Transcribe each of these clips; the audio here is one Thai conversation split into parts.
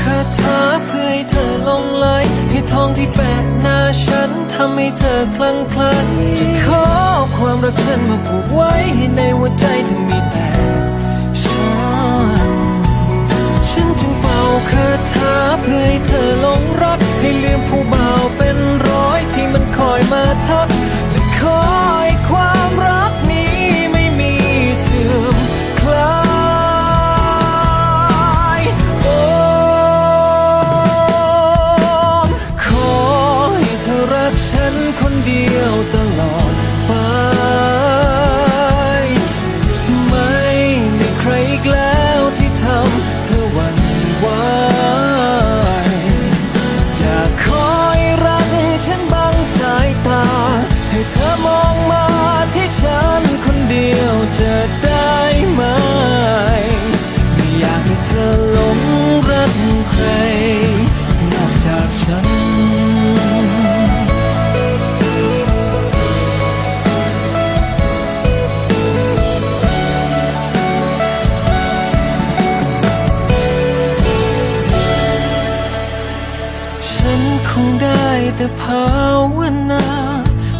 คาถาเพื่อให้เธอลงไหลให้ทองที่แปะหน้าฉันทำให้เธอคลั่งคล้จะขอความรักฉันมาผูกไว้ให้ในหัวใจเธอมีแต่ งได้แต่ภาวนา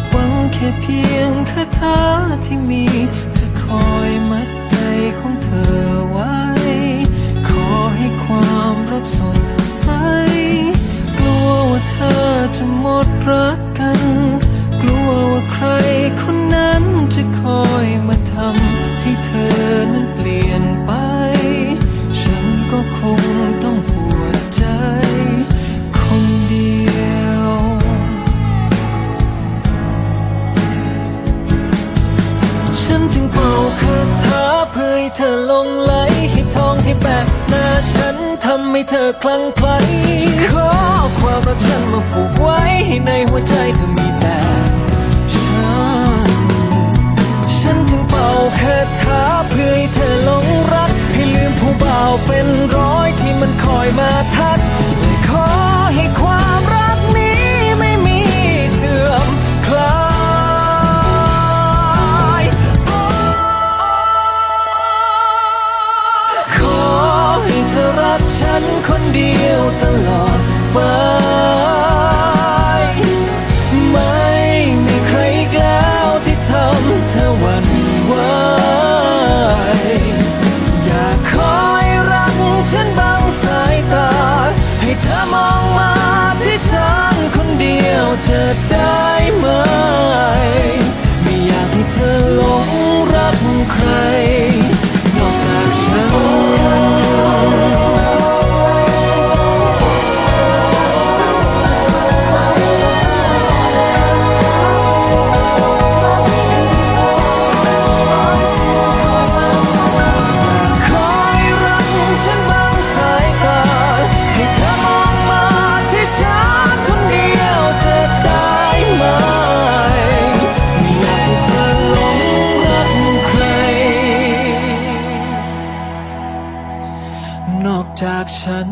หวังแค่เพียงคาถาที่มี ให้เธอลงไหลให้ทองที่แปะหน้าฉันทำให้เธอคลั่งไคล้ขอความรักฉันมาผูกไว้ให้ในหัวใจเธอมีแต่ อมองมาที่ฉันคนเดียวเธอได้ไหม ไม่อยากให้เธอ จากฉัน